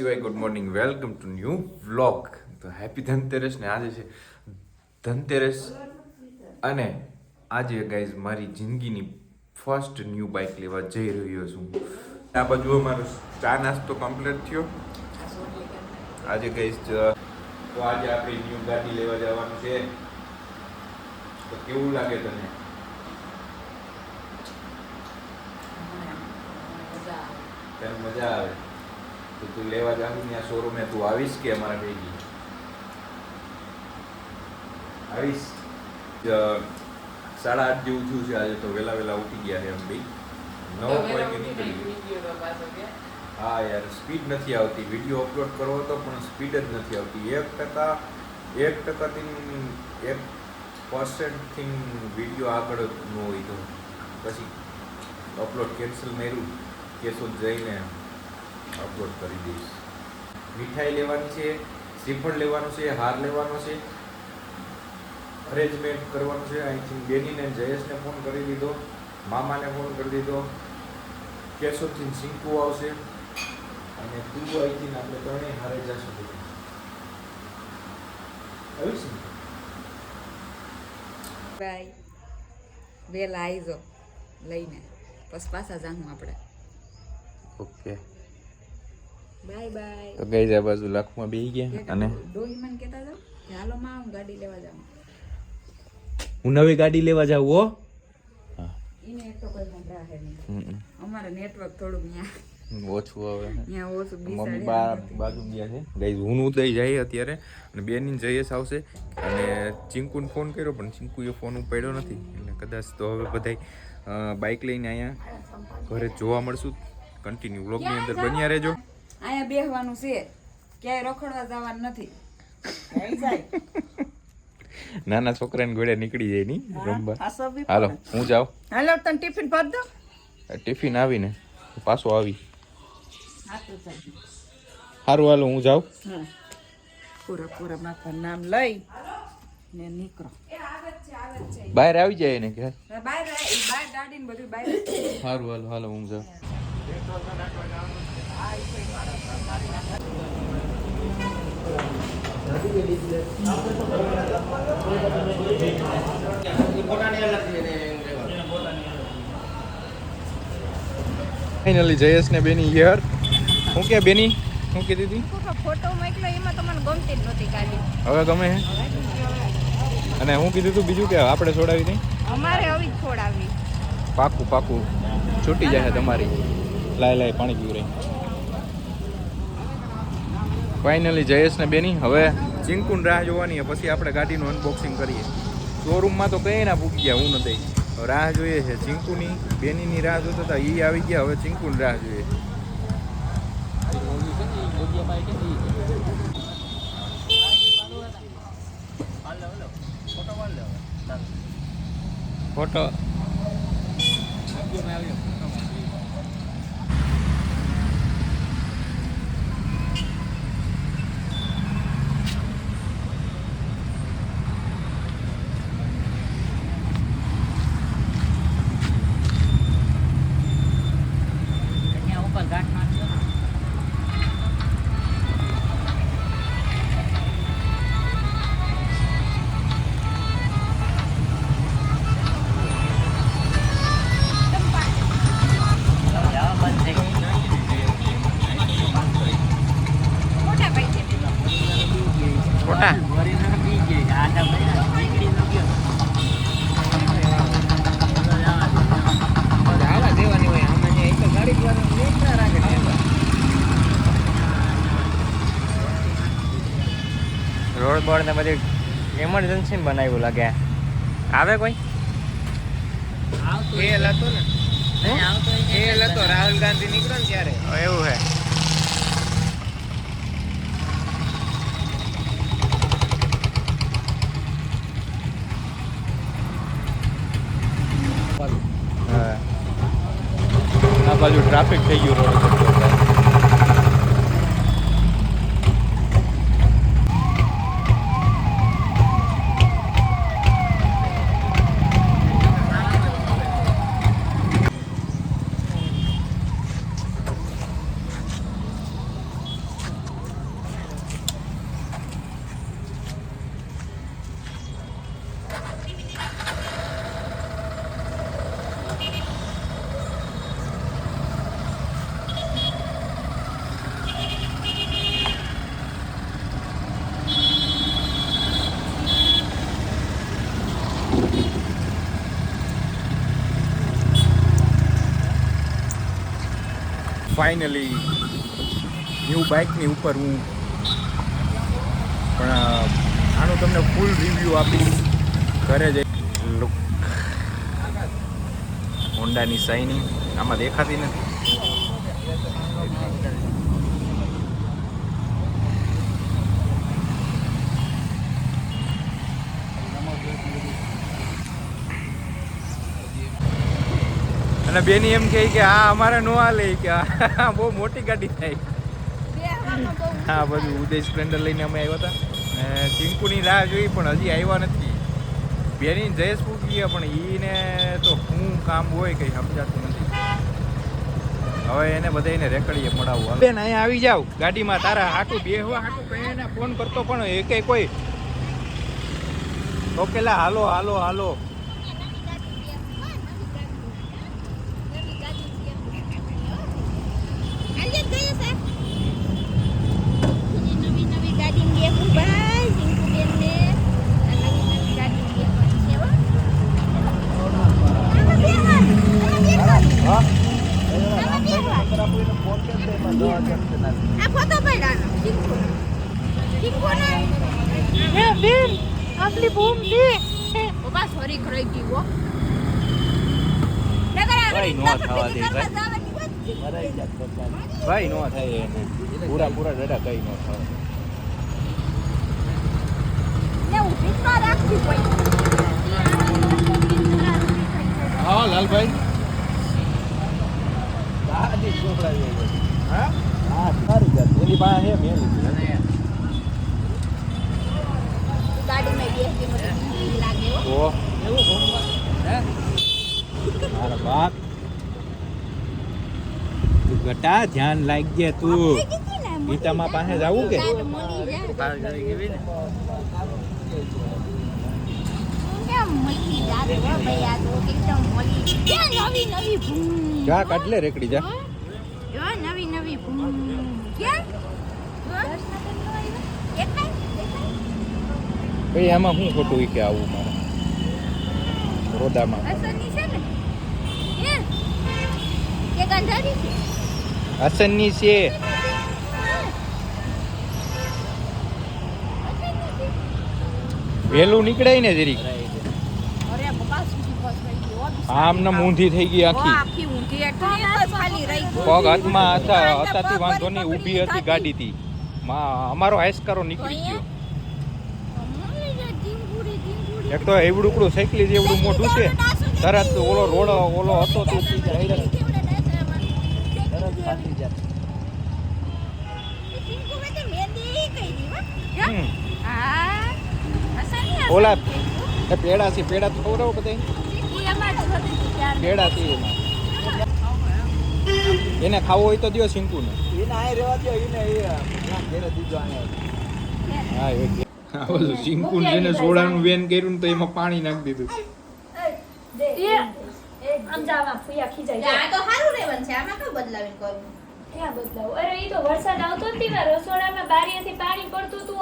And welcome to new vlog તો happy Dhanteras ને આજે છે ધનતેરસ. અને આજે ગાઈઝ મારી જિંદગીની ફર્સ્ટ ન્યૂ બાઇક લેવા જઈ રહ્યો છું. આ બાજુ અમારો ચા નાસ્તો કમ્પ્લીટ થયો. આજે ગાઈઝ તો આજે આપણે ન્યૂ ગાડી લેવા જવાનું છે. તો કેવું લાગે તને? તને મજા આવે? તો તું લેવા જાઉં ત્યાં શોરૂમે તું આવીશ કે અમારા ભેગી? આવીશ. સાડા આઠ જેવું થયું છે આજે તો વહેલા વહેલા ઉઠી ગયા છે એમ બી. નવ વાગે નીકળી હા યાર સ્પીડ નથી આવતી. વીડિયો અપલોડ કરવો તો પણ સ્પીડ જ નથી આવતી. એક ટકા એક ટકાથી એક પર્સન્ટથી વીડિયો આગળ ન હોય તો. પછી અપલોડ કેન્સલ માર્યું. કેસો જઈને અપલોડ કરી દઈશ. મીઠાઈ લેવાની છે શ્રીફળ લેવાનું છે હાર લેવાનો છે અરેન્જમેન્ટ કરવાનું છે. અહીંથી બેનીને જયેશને ફોન કરી દીધો મામાને ફોન કરી દીધો. કેશોથી સિંકુ આવશે અને તું અહીંથી આપણે ત્રણેય હારે જશું આવ્યું છે ભાઈ વેલા આવી આવીજો લઈને. પછી પાછા જાઉં આપણે. ઓકે બાય બાય તો ગઈ જાય બાજુ લખમાં બેસી ગયા. અને? ડોહી મને કહેતા જાવ કે હાલો માં હું ગાડી લેવા જાઉં. હું નવી ગાડી લેવા જાઉં હો? એને તો કોઈ મને હે નહીં. અમારે નેટવર્ક થોડું ત્યાં ઓછું હવે. મમ્મી બી બાજુ ગયા છે. ગઈ હું ઉદય જાય અત્યારે. અને બેની જયેશ આવશે. અને ચિંકુને ફોન કર્યો પણ ચિંકુએ ફોન ઉપાડ્યો નથી. એટલે કદાચ તો હવે બધાય બાઇક લઈને અહીંયા ઘરે જોવા મળશું. કન્ટિન્યુ વ્લોગની અંદર બન્યા રહેજો. અહીંયા બેહવાનું છે. ક્યાંય રખડવા જવાનું નથી. નાના છોકરાને ગોળે નીકળી જાય ની રમવા. હાલો હું જાઉં? હાલો તને ટિફિન ભર દો. ટિફિન આવીને પાછો આવી. સારું હાલો હું જાઉં? પૂરા પૂરા માથા નામ લઈ ને નીકળો. બહાર આવી જાય ને કે બહાર બહાર દાડીને બધું બહાર. સારું હાલો હાલો હું જાઉં. ફાઇનલી જયેશ ને બેની હિયર હું કે બેની? હું કીધી હતી ફોટો મોકલ્યો એમાં તમને ગમતી જ નહોતી ગાડી હવે ગમે હે? અને હું કીધું તું બીજું કે આપણે છોડાવી હતી અમારે જ છોડાવી. પાકું પાકું. છૂટી જશે તમારી. લાય લાય પાણી પીવું રહી. ફાઇનલી જયેશ ને બેની, હવે ચિંકુન રાહ જોવાની પછી આપણે ગાડીનું અનબોક્સિંગ કરીએ. શોરૂમમાં તો કઈ ના પૂકી ગયા, હું નથી રાહ જોઈએ છે ચિંકુની, બેનીની રાહ જોતા હતા એ આવી ગયા, હવે ચિંકુન રાહ જોઈએ. ફોટો રોડ બોર્ડ ને બધી ઇમરજન્સી બનાવ્યું લાગે. આવે કોઈ? ખેલ હતો ને. ખેલ હતો રાહુલ ગાંધી નીકળ્યો ત્યારે. એવું હે. હા. આ બાજુ ટ્રાફિક થઈ ગયું રોડ ઉપર. ફાઇનલી ન્યૂ બાઇકની ઉપર હું પણ આનું તમને ફૂલ રિવ્યૂ આપીશ. ઘરે જઈ લુક હોન્ડાની શાઇનિંગ આમાં દેખાતી નથી. અને બેની એમ કહે કે આ અમારે નો હાલે. કે આ બહુ મોટી ગાડી થાય. હા બધું ઉદય સ્પ્લેન્ડર લઈને અમે આવ્યા હતા. ને ચિંકુની રાહ જોઈ પણ હજી આવ્યા નથી. બેની જયેશ પૂકી ગયા પણ એને તો શું કામ હોય કંઈ સમજાતું નથી. હવે એને બધાને રેકડીએ મળાવવું બેન અહીંયા આવી જાવ ગાડીમાં તારા હાટું બેહવા હાટું કહીને ફોન કરતો પણ એકે કોઈ. પેલા હાલો હાલો હાલો નવી નવી ગાડી બેહું ભાઈ જીંકુ બેન ને નવી નવી ગાડી બેહવાની છે હો આમાં બેહવાનું, આમાં બેહવાનું. આ ફોટો પાડ્યાનો જીંકુ જીંકુ ને હે બેન આટલી બૂમ દે. બાબા સોરી ખરાઈ ગઈ હો. ભાઈ, નો થવા દે, ભાઈ. નો થાય એને. પૂરા પૂરા ડડા કઈ નો થાય. હા લાલભાઈ. હા? હા સારી જાત. એની પાસે મેં ગાડીમાં બેસી મને લાગે હો. ઓ. મારા બાપ. તું ગટા ધ્યાન લાગજે તું. ગીતામાં પાસે જાવું કે? જા. કાઢ લે રેકડી જા. નવી નવી ભૂમ. ક્યાં? ભાઈ આમાં શું ખોટું કે આવું મારે? રોદામાં હસનની છે વેલું હે? કે ગંધારી છે? આસનની છે. વહેલું નીકળે ને જરીક. અરે બકા સુધી બસ રહી ગઈ હો આમ ને મૂંધી થઈ ગઈ આખી. ઊંધી પગ હાથમાં હતા હતાથી વાંધો નહીં ઊભી હતી ગાડીથી. માં અમારો આયસ્કારો નીકળી ગયો. એક તો એવડુકડું સાયકલી જેવડું મોટું છે તરત ઓલો રોડ ઓલો હતો તે ઓલા એ પેડા છે પેડા તો ખવડાવો બધા પેડા છે એને ખાવો હોય તો દો સિંકુ ને હા એ આ બધું સિંકુ ને સોડાનું વેન કર્યું ને તો એમાં પાણી નાખી દીધું. બદલાવી કરવું? ક્યાં બદલાવ? અરે એ તો વરસાદ આવતો જ હતી ને. રસોડામાં બારીએથી પાણી પડતું હતું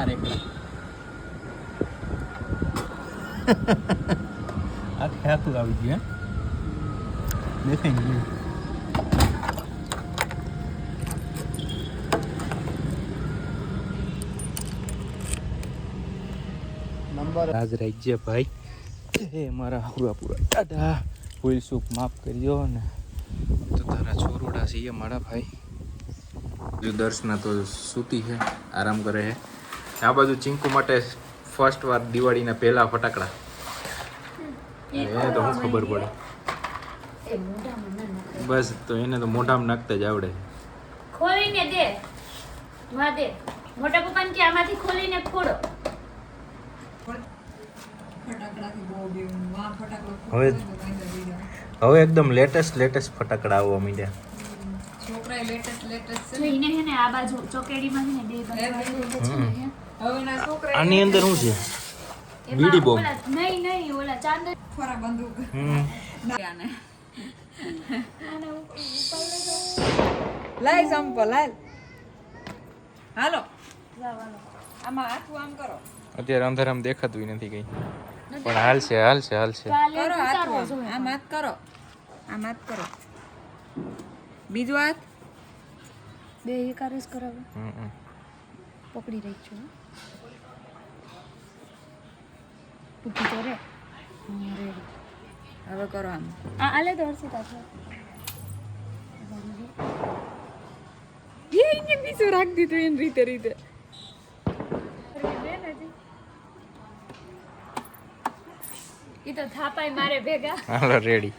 ઓલું. ચાર એકલા આખે આખું આવી ગયું હે દેખાય ને નંબર રાજ રાજ્ય ભાઈ એ મારા પૂરા પૂરા દાદા ભૂલ સુખ માફ કરજો ને તો તારા છોરોડા છે એ મારા ભાઈ જો દર્શના તો સૂતી છે આરામ કરે છે આ બાજુ ચિંકુ માટે ફર્સ્ટ વાર દિવાળીના પહેલા ફટાકડા. એને તો શું ખબર પડે. બસ તો એને તો મોઢામાં નાખતા જ આવડે. ખોલીને દે. માં દે. મોટા પપ્પાને કે આમાંથી ખોલીને ફટાકડો હવે-. હવે એકદમ લેટેસ્ટ લેટેસ્ટ ફટાકડા આવવા માંડ્યા. છોકરાએ લેટેસ્ટ લેટેસ્ટ છે ને. આ બાજુ ચોકેડીમાં છે ને બે બાજુ છે ને છોકરા આની અંદર શું છે? બીડી બોમ્બ. નહીં નહીં ઓલા ચાંદ ફરા બંદૂક. હમ. લાય સંપો લાય. હાલો. આમાં હાથું આમ કરો. અત્યારે અંધારામાં દેખાતું નથી કઈ. પણ હાલ છે હાલ છે કરો હાથ આમ. હાથ કરો. આમ હાથ કરો. બીજો હાથ. બે એકાર જ કરાવે. પકડી રહી છું. ઊભી તો રે. હવે કરો આમ. આ આલે તો હર્ષિતા છે એ એને બીજો રાખ દીધો એની રીતે રીતે. એ તો થાપાય મારે ભેગા. હાલો રેડી